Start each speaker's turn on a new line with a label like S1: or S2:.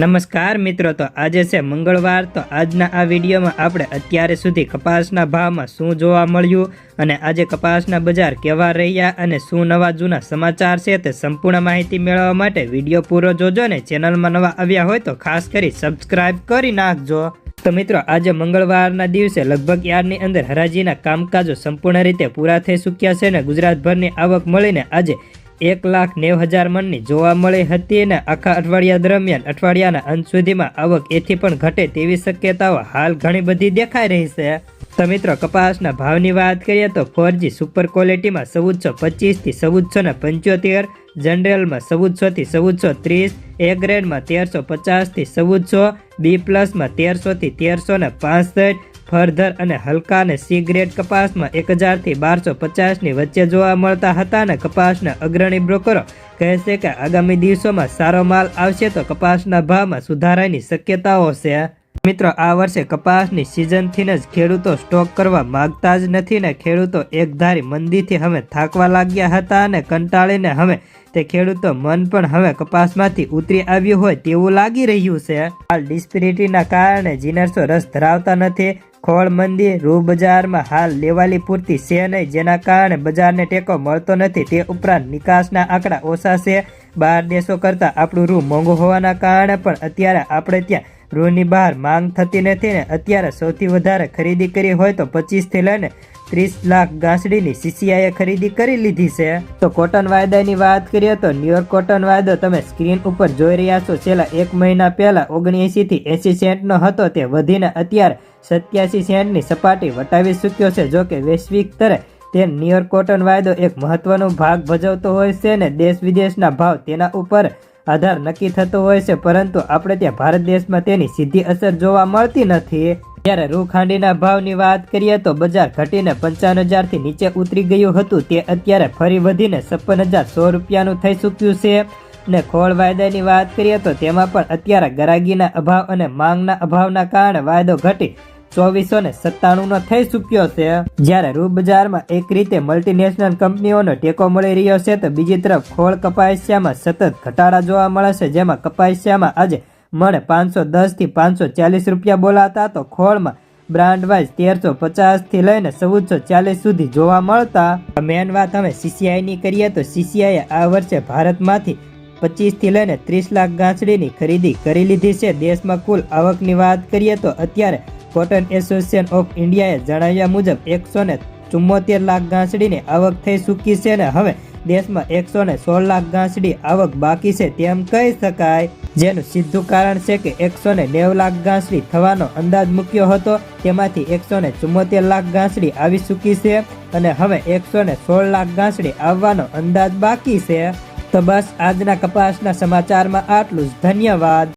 S1: નમસ્કાર મિત્રો, તો આજે છે મંગળવાર, તો આજના આ વિડીયોમાં આપણે અત્યારે સુધી કપાસના ભાવમાં શું જોવા મળ્યું અને આજે કપાસના બજાર કેવા રહ્યા અને શું નવા જૂના સમાચાર છે તે સંપૂર્ણ માહિતી મેળવવા માટે વીડિયો પૂરો જોજો ને ચેનલમાં નવા આવ્યા હોય તો ખાસ કરી સબસ્ક્રાઇબ કરી નાખજો. તો મિત્રો, આજે મંગળવારના દિવસે લગભગ યાર્ડની અંદર હરાજીના કામકાજો સંપૂર્ણ રીતે પૂરા થઈ ચૂક્યા છે અને ગુજરાતભરની આવક મળીને આજે એક લાખ નેવ હજાર મણની જોવા મળી હતી અને આખા અઠવાડિયા દરમિયાન અઠવાડિયાના અંત સુધીમાં આવક એથી પણ ઘટે તેવી શક્યતાઓ હાલ ઘણી બધી દેખાઈ રહી છે. તો મિત્રો, કપાસના ભાવની વાત કરીએ તો ફોરજી સુપર ક્વોલિટીમાં ચૌદસો પચીસથી ચૌદસો ને પંચોતેર, જનરલમાં ચૌદસોથી ચૌદસો ત્રીસ, એ ગ્રેડમાં તેરસો પચાસથી ચૌદસો, બી પ્લસમાં તેરસોથી તેરસો ને પાસઠ ફરધર અને હલકા અને સી ગ્રેડ કપાસમાં એક હજારથી બારસો પચાસની વચ્ચે જોવા મળતા હતા અને કપાસના અગ્રણી બ્રોકરો કહે છે કે આગામી દિવસોમાં સારો માલ આવશે તો કપાસના ભાવમાં સુધારાની શક્યતાઓ છે. મિત્રો, આ વર્ષે કપાસની સિઝનથી જ ખેડૂતો સ્ટોક કરવા માગતા જ નથી ને ખેડૂતો એકધારી મંદીથી હવે થાકવા લાગ્યા હતા અને કંટાળીને હવે તે ખેડૂતો મન પણ હવે કપાસમાંથી ઉતરી આવ્યું હોય તેવું લાગી રહ્યું છે. હાલ ડિસ્પિરિટીના કારણે જીનર્સો રસ ધરાવતા નથી. ખોળ મંદી રૂ બજારમાં હાલ લેવાલી પૂરતી છે નહીં, જેના કારણે બજારને ટેકો મળતો નથી. તે ઉપરાંત નિકાસના આંકડા ઓછા છે. બહાર દેશો કરતાં આપણું રૂ મોંઘું હોવાના કારણે પણ અત્યારે આપણે ત્યાં રૂની બહાર માંગ થતી નથી ને અત્યારે સૌથી વધારે ખરીદી કરી હોય તો પચીસથી લઈને ત્રીસ લાખ ગાંસડીની સીસીઆઈએ ખરીદી કરી લીધી છે. તો કોટન વાયદાની વાત કરીએ તો ન્યુયોર્ક કોટન વાયદો તમે સ્ક્રીન ઉપર જોઈ રહ્યા છો. છેલ્લા એક મહિના પહેલા ઓગણએંશીથી એંસી સેન્ટનો હતો. તે વધીને અત્યારે સત્યાસી સેન્ટની સપાટી વટાવી ચૂક્યો છે. જો કે વૈશ્વિક સ્તરે તે ન્યુયોર્ક કોટન વાયદો એક મહત્વનો ભાગ ભજવતો હોય છે ને દેશ વિદેશના ભાવ તેના ઉપર આધાર નક્કી થતો હોય છે, પરંતુ આપણે ત્યાં ભારત દેશમાં તેની સીધી અસર જોવા મળતી નથી. જ્યારે રૂખાંડીના ભાવની વાત કરીએ તો બજાર ઘટીને પંચાવન હજારથી નીચે ઉતરી ગયું હતું. તે અત્યારે ફરી વધીને છપ્પન હજાર સો રૂપિયાનું થઈ ચૂક્યું છે. ને ખોળ વાયદાની વાત કરીએ તો તેમાં પણ અત્યારે ગરાગીના અભાવ અને માંગના અભાવના કારણે વાયદો ઘટી ચોવીસો ને સત્તાણું થઈ ચૂક્યો છે. જ્યારે રૂ બજારમાં એક રીતે મલ્ટીનેશનલ કંપનીઓનો ટેકો મળી રહ્યો છે, તો બીજી તરફ ખોળ કપાસિયામાં સતત ઘટાડા જોવા મળે છે. જેમાં કપાસિયામાં આજે મણે પાંચસો દસથી પાંચસો ચાલીસ રૂપિયા બોલાતા, તો ખોળમાં બ્રાન્ડ વાઇઝ તેરસો પચાસથી લઈને ચૌદસો ચાલીસ સુધી જોવા મળતા. મેન વાત અમે સીસીઆઈની કરીએ, તો સીસીઆઈએ આ વર્ષે ભારતમાંથી પચીસથી લઈને ત્રીસ લાખ ગાંસડીની ખરીદી કરી લીધી છે. દેશમાં કુલ આવકની વાત કરીએ, તો અત્યારે કોટન એસોસિએશન ઓફ ઇન્ડિયાએ જણાવ્યા મુજબ એકસો ને ચુમ્મોતેર લાખ ગાંસડીની આવક થઈ ચૂકી છે ને હવે દેશમાં એકસો ને સોળ લાખ ગાંસડી આવક બાકી છે તેમ કહી શકાય. જેનું સીધું કારણ છે કે એકસો ને નેવ લાખ ગાંસડી થવાનો અંદાજ મૂક્યો હતો. તેમાંથી એકસો ને ચુમ્મોતેર લાખ ગાંસડી આવી ચૂકી છે અને હવે એકસો ને સોળ લાખ ગાંસડી આવવાનો અંદાજ બાકી છે. તો બસ આજના કપાસના સમાચારમાં આટલું જ. ધન્યવાદ.